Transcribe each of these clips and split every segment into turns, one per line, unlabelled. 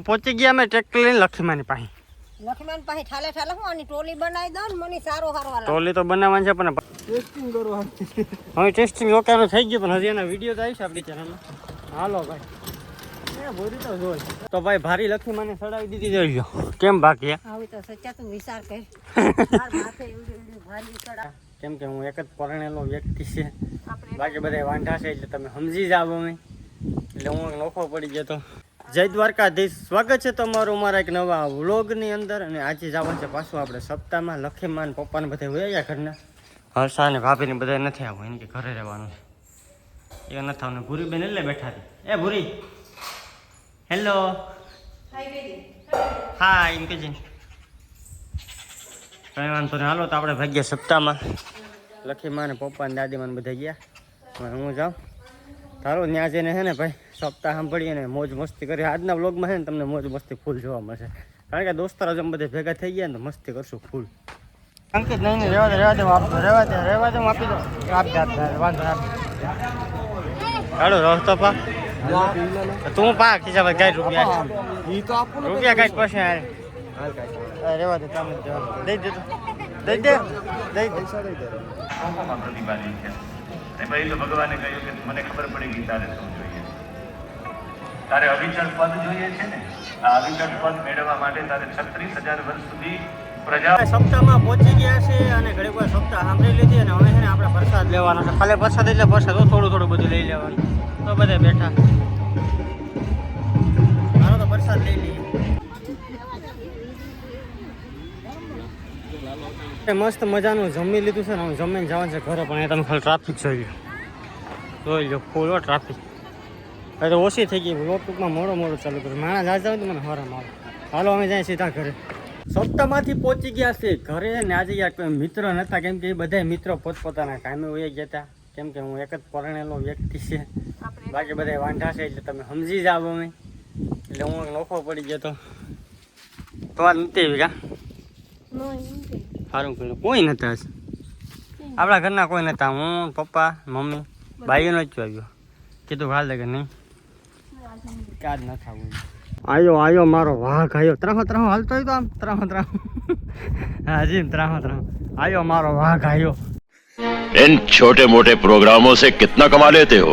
પહોંચી ગયા અમે ટ્રેક્ટર લઈને લક્ષ્મીમાની પાસે.
લક્ષ્મણ પાસે ઠાલે ઠાલે હું આની ટોલી બનાવી દઉં ને મને સારો સારો હાલ.
ટોલી તો બનાવવાની છે પણ ટેસ્ટિંગ કરવાનું હવે ટેસ્ટિંગ ઓકાનું થઈ ગયું પણ હજી એના વીડિયો તો આવી છે આપણી ચેનલમાં હાલો ભાઈ. તો ભાઈ ભારી લક્ષ્મીમાને સડાવી દીધી જોઈ કેમ બાકી?
હવે તો સચ્ચા તું વિચાર કર. માર માથે એવડી એવડી ભારી ચડા
કેમ કે હું એક જ પરણેલો વ્યક્તિ છે. બાકી બધા વાંઢા છે એટલે તમે સમજી જાવ અમે. એટલે હું નોખો પડી ગયો તો. જય દ્વારકાધીશ. સ્વાગત છે તમારું મારા એક નવા વ્લોગની અંદર. અને આજે જવાનું છે પાછું આપણે સપ્તાહમાં લખીમાં પપ્પાને બધા ગયા ઘરના. હર્ષા અને ભાભીને બધા નથી આવું એને કે ઘરે રહેવાનું છે. એ નથી આવવાનું ભૂરી બેન એટલે બેઠા હતી એ ભૂરી. હેલો હા એમ કે છે. કંઈ વાંધો નહીં. હાલો તો આપણે ભાગ્યા સપ્તાહમાં. લખીમાં ને પપ્પા ને દાદીમાં બધા ગયા. હું જાઉં? તારો ત્યાં જઈને છે ને ભાઈ? સપ્તાહ સાંભળીએ ને મોજ મસ્તી કરી આજના વ્લોગમાં છે ને તમને મોજ મસ્તી ફૂલ જોવા મળશે. કારણ કે દોસ્તારો જેમ બધે ભેગા થઈ ગયા ને મસ્તી કરશું ફૂલ અંકિત નહીં નહીં રહેવા દે રહેવા દે હું આપતો રહેવા દે રહેવા દે હું આપી દઉં. આપ વાંધો આપ હાલો રસ્તો પા. તું પા ખીચાભાઈ કાંઈ રૂપિયા રૂપિયા કાંઈ પછી હાલ રહેવા દે તમે જ. દઈ દે દઈ દે દઈ દે.
પ્રતિપાદિત છે? તો ભગવાને કહ્યું કે મને ખબર પડી ગઈ તારે શું જોઈએ તારે અવિચળ પદ જોઈએ છે ને? આ અવિચળ પદ મેળવવા માટે તારે છત્રીસ હજાર વર્ષ સુધી
સપ્તાહમાં પહોંચી ગયા છે અને વાર સપ્તાહ સાંભળી લીધી અને હવે છે ને આપણે પ્રસાદ લેવાનો ખાલી પ્રસાદ એટલે પ્રસાદ થોડું થોડું બધું લઈ લેવાનું. તો બધે બેઠા. મારો તો પ્રસાદ લઈ લઈએ. મસ્ત મજાનું જમી લીધું છે ને, હું જમીને જવાનું છે ઘરે, પણ એ તમે ખાલી ટ્રાફિક જોઈ લો. જોઈ લો ટ્રાફિક તો ઓછી થઈ ગઈ. લોકટુકમાં મોડો મોડો ચાલુ કર્યો માણસ આજ જાવ તો મને હરામ આવે. હાલો, અમે જાય સીધા ઘરે. સપ્તાહમાંથી પહોંચી ગયા છે ઘરે ને આજે યાર મિત્ર નહોતા કેમ કે એ બધા મિત્રો પોતપોતાના કામે હોય ગયા હતા કેમ કે હું એક જ પરણેલો વ્યક્તિ છે. બાકી બધા વાંઢા છે એટલે તમે સમજી જાવ અમે. એટલે હું નોખો પડી ગયો તો. વાત નથી આવી સારું કર્યું. કોઈ નતા આપણા ઘરના કોઈ નતા. હું, પપ્પા, મમ્મી, ભાઈઓનો જ આવ્યો. કીધું હાલ કે નહીં? કાજ ન થવું આયો આયો મારો વાઘ આયો ત્રાહો ત્રાહો હાલતો હોય તો આમ ત્રાહો ત્રાહો હા જી ત્રાહો ત્રાહો આયો મારો વાઘ આયો
इन छोटे मोटे प्रोग्रामों से कितना कमा लेते हो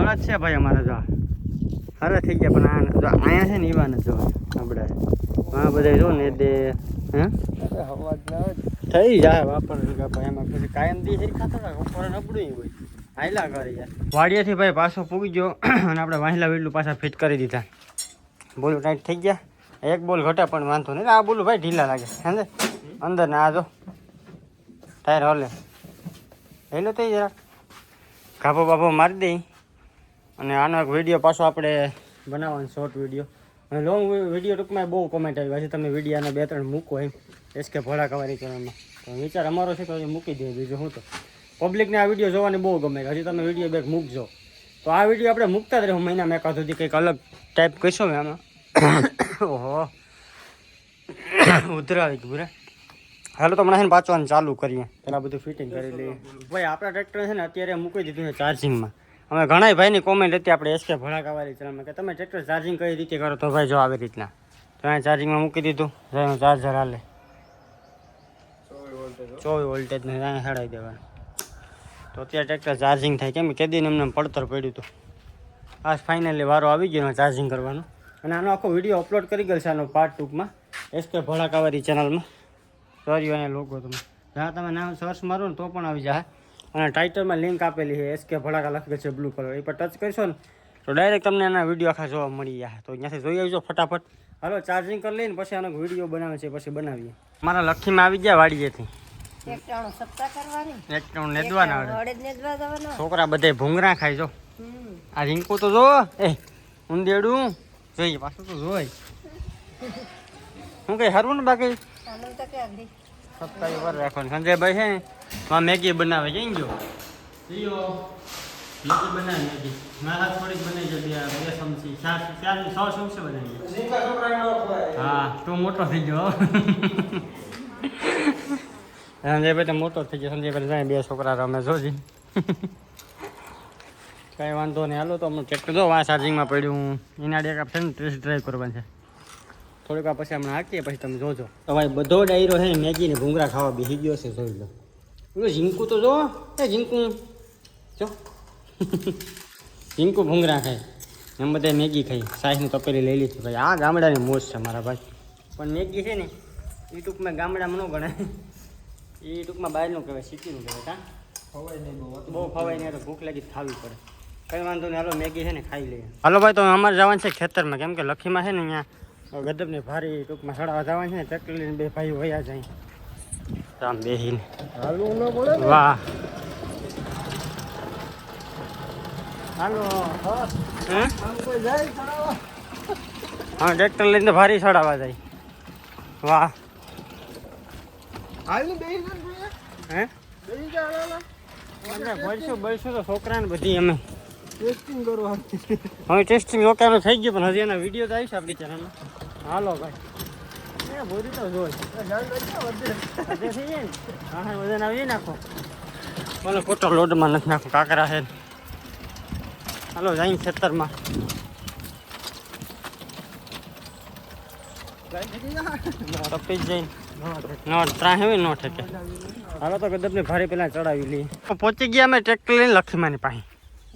હળદ છે ભાઈ અમારે જો અરે થઈ ગયા પણ આ જો અહીંયા છે ને ઈવા ને જો આપણે આ બધા જો ને દે હે થઈ જાય વાપર ભાઈ એમાં પછી કાયમ દી હેરખા થતા ઉપર નબળું હોય હાયલા કરી યાર. વાડિયાથી ભાઈ પાછો પૂગી ગયો અને આપણે વાહિલા વેડલું પાછા ફિટ કરી દીધા. બોલું ટાઈટ થઈ ગયા. એક બોલ ઘટે પણ વાંધો નહીં. આ બોલું ભાઈ ઢીલા લાગે. સમજે અંદર ને આ જો. ટાયર હલે. હેલો થઈ જરા ગાભો બાભો મારી દઈ અને આનો એક વીડિયો પાછો આપણે બનાવવાનો શોર્ટ વીડિયો. અને લોંગ વીડિયો ટૂંકમાં બહુ કોમેન્ટ આવી છે. તમે વિડીયાના બે ત્રણ મૂકો એમ. એસ કે ભોળા કવારી કરવામાં વિચાર અમારો છે તો મૂકી દઈએ બીજું હું તો? પબ્લિકને આ વીડિયો જોવાની બહુ ગમે હજી તમે વીડિયો બેક મૂકજો. તો આ વીડિયો આપણે મૂકતા જ રહું મહિનામાં એકાદ સુધી કંઈક અલગ ટાઈપ કહીશું મેં આમાં. ઓહો. ઉધરાવી ગયું રે. હાલો તો હમણાં છે ને પાછવાનું ચાલુ કરીએ. પેલા બધું ફિટિંગ કરી લઈએ. ભાઈ આપણા ટ્રેક્ટર છે ને અત્યારે મૂકી દીધું છે ચાર્જિંગમાં અમે ઘણા ભાઈની કોમેન્ટ હતી આપણે એસકે ભડાકાવાળી ચેનલમાં કે તમે ટ્રેક્ટર ચાર્જિંગ કઈ રીતે કરો? તો ભાઈ જો આવી રીતના. તો અહીંયા ચાર્જિંગમાં મૂકી દીધું. એનું ચાર્જર હાલે. ચોવીસ વોલ્ટેજને અહીંયા ચડાવી દેવાનું. તો અત્યારે ટ્રેક્ટર ચાર્જિંગ થાય કેમ કે દિન એમને પડતર પડ્યું હતું. આ ફાઇનલી વારો આવી ગયો ચાર્જિંગ કરવાનો. અને આનો આખો વીડિયો અપલોડ કરી ગયો છે આનો પાર્ટ ટૂંકમાં એસકે ભડાકાવાળી ચેનલમાં સોરી અને લોકો તમે. જ્યાં તમે નામ સર્ચ મારો ને તો પણ આવી જાય. અને ટાઇટલમાં લિંક આપેલી છે એસકે ભડાકા લખેલ છે બ્લુ કલર એ પર ટચ કરશો ને, તો ડાયરેક્ટ તમને એના વીડિયો આખા જોવા મળી જાય. તો ત્યાંથી જોઈ આવજો ફટાફટ. હાલો ચાર્જિંગ કરી લઈને પછી આનો વીડિયો બનાવે છે, પછી બનાવીએ. મારા લખીમાં આવી ગયા વાડીએથી. છોકરા બધે ભૂંગરા ખાય જો. આ રીંકુ તો જો એ ઉંદેડું. જોઈએ પાછું તો જોઈ. હું કઈ હરવું ને બાકી? સપ્તાહ પર રાખવાનું. સંજયભાઈ છે ને માં મેગી બનાવે. જઈ ગયો મેગી બનાવી મેગી. મારા થોડીક બનાવી છે બે બે ચમચી. ચાર ચાર છ ચમચી બનાવી હા તું મોટો થઈ ગયો. સંજયભાઈ તો મોટો થઈ ગયો. સંજયભાઈ જાય બે છોકરા રમે, જોજી. કાંઈ વાંધો નહીં. હાલો તો હમણાં ટ્રેક્ટર જો, આ ચાર્જિંગમાં પડ્યું એના ડેક આપણે ને ટેસ્ટ ડ્રાઈવ કરવાની છે. થોડીક વાર પછી હમણાં હાકીએ, પછી તમે જોજો. તો ભાઈ બધો ડાયરો છે મેગી ને ભૂંગળા ખાવા બેસી ગયો છે, જોઈ લો. પેલું ઝીંકુ તો જો. એ ઝીંકુ. જો. ઝીંકુ ભૂંગળા ખાય. એમ બધા મેગી ખાઈ. સાહેબની તપેલી લઈ લીધી. ભાઈ, આ ગામડાની મોજ છે મારા ભાઈ. પણ મેગી છે ને યુટ્યુબમાં ગામડામાં ન ગણાય. એ ટૂંકમાં બહારનું કહેવાય સિટીનું કહેવાય કાં? બહુ ખવાય નહીં તો ભૂખ લાગી ખાવી પડે. કઈ વાંધો નહીં હાલો મેગી છે ને ખાઈ લઈએ. હાલો ભાઈ તો અમારે જવાનું છે ખેતરમાં. કેમ કે લખીમાં છે ને અહીંયા ગદબની ભારી ટૂંકમાં સડાવા જવાનું છે ને લઈને બે ભાઈ વયા જાય. આમ બેહીને. વાહ. હાલો હે? હા? ટ્રેક્ટર લઈને ભારી સડાવા જાય. વાહ. હે? આપણે બોલશું બોલશું તો છોકરાને બધી અમે. હવે ટેસ્ટિંગ લોકોનું થઈ ગયું પણ હજી એના વીડિયો તો આવીશ આપણી ચેનલમાં હાલો ભાઈ. એ બોરી તો જોઈ. વધે થઈ જાય ને? હા હા વજન આવી નાખો. મને ખોટો લોડમાં નથી નાખો કાકરા છે હાલો જાય ખેતરમાં તપી જ જઈને નો ત્રાહ હોય નો હાલો તો ગદબને ભારે પેલા ચડાવી લઈએ. પહોંચી ગયા અમે ટ્રેક્ટર લઈને લખીમાની પાસે.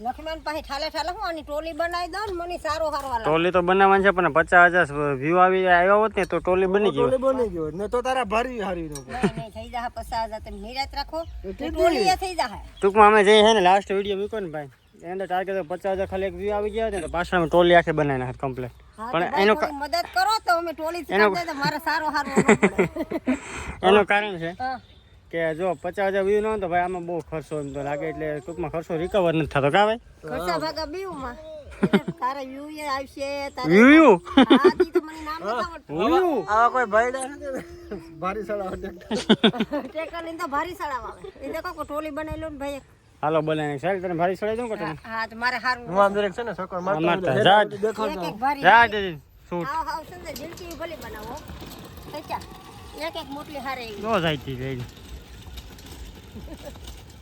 લક્ષ્મણ પાસે ઠાલે ઠાલે હું આની ટોલી બનાવી દઉં ને મને સારો સારો
ટોલી તો બનાવવાની છે પણ પચાસ હજાર વ્યૂ આવી આવ્યા હોત ને તો ટોલી બની ગયો હોત.
બની ગયો ને તો તારા ભારી હારી નો
થઈ જાય પચાસ હજાર. તમે નિરાત રાખો. ટોલી થઈ જાય
ટૂંકમાં અમે જઈએ ને લાસ્ટ વીડિયો મૂકો ને ભાઈ. એની ટાર્ગેટ પચાસ હજાર ખાલી એક વ્યૂ આવી ગયા ને તો પાછળ અમે ટોલી આખી બનાવી નાખત કમ્પ્લેટ પણ એનો
મદદ કરો તો અમે ટોલી
એનો-
મારે સારો સારો ન પડે.
એનું કારણ છે કે જો પચાસ હજાર વ્યૂ ન હોય તો ભાઈ આમાં બહુ ખર્ચો એમ તો લાગે એટલે ટૂંકમાં ખર્ચો રિકવર નથી થતો. કા ભાઈ?
ખર્ચા ભાગા બીવમાં માં. તારે વ્યૂ એ આવશે તારે
વ્યૂ
હા, તો મને નામ નથી આવડતું.
આવા કોઈ ભાઈડા ભારી સળાવ
ટ્રેક્ટર લઈને તો ભારી સડાવ આવે. એ દેખો ટોલી બનાવી લો ને ભાઈ
હાલો બનાવી સાહેબ તને ભારી ચડાવી દઉં કે તમે
હા તો મારે હારું
હું આમ દરેક છે ને સકર
મારતો જા જ- શૂટ.
હાવ હાવ સુંદર જિંદગી ભલી બનાવો સચ્ચા એક એક મોટલી હારે
નો જાય તી લઈ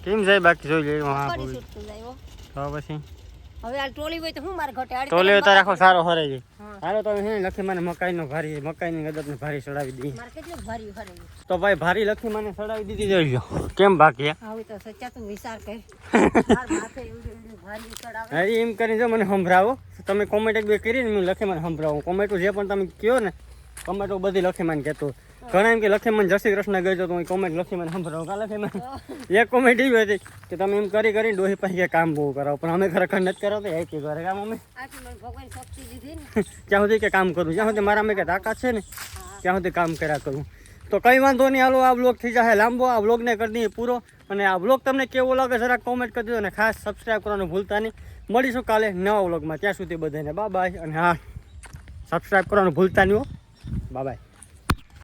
કેમ જાય બાકી જોઈ હા બોલ.
જાય હો.
તો પછી?
હવે આ ટોલી હોય તો હું મારે ઘટે આડી
ટોલે તો રાખો સારો હરે છે.
હા.
હાલો તો હે લખી મને મકાઈનો ભારી મકાઈની ગદબને ભારી ચડાવી દીધી
મારે કેટલું ભારી હરે
તો ભાઈ ભારી લખી મને ચડાવી દીધી જોઈ કેમ બાકી?
હવે તો સચ્ચા તું વિચાર કર. માર માથે ભારી ચડાવે.
એમ કરીને જો મને સંભળાવો. તમે કોમેન્ટ એક બે કરીને હું લખી મને સંભળાવું. કોમેન્ટ જે પણ તમે કહો ને કોમેન્ટો બધી લખી મને કહેતો ઘણા એમ કે લખી મને જય શ્રી કૃષ્ણ ગયો તો હું કોમેન્ટ લખી મને સંભળાવું કા લખી મને એક કોમેન્ટ એવી હતી કે તમે એમ કરી કરીને ડોહી પાસે કામ બહુ કરાવો. પણ અમે ખરેખર નથી કરાવતા એ કે ઘરે કામ અમે ક્યાં સુધી કે કામ કરું. જ્યાં સુધી મારા મેં કે તાકાત છે ને ત્યાં સુધી કામ કર્યા કરું. તો કંઈ વાંધો નહીં હાલો આ બ્લોગ થઈ જશે લાંબો. આ બ્લોગને કરી દઈએ પૂરો. અને આ બ્લોગ તમને કેવો લાગે જરાક કોમેન્ટ કરી દો અને ખાસ સબસ્ક્રાઈબ કરવાનું ભૂલતા નહીં. મળીશું કાલે નવા બ્લોગમાં ત્યાં સુધી બધાને બા બાય અને હા સબસ્ક્રાઈબ કરવાનું ભૂલતા નહીં હો. બા બાય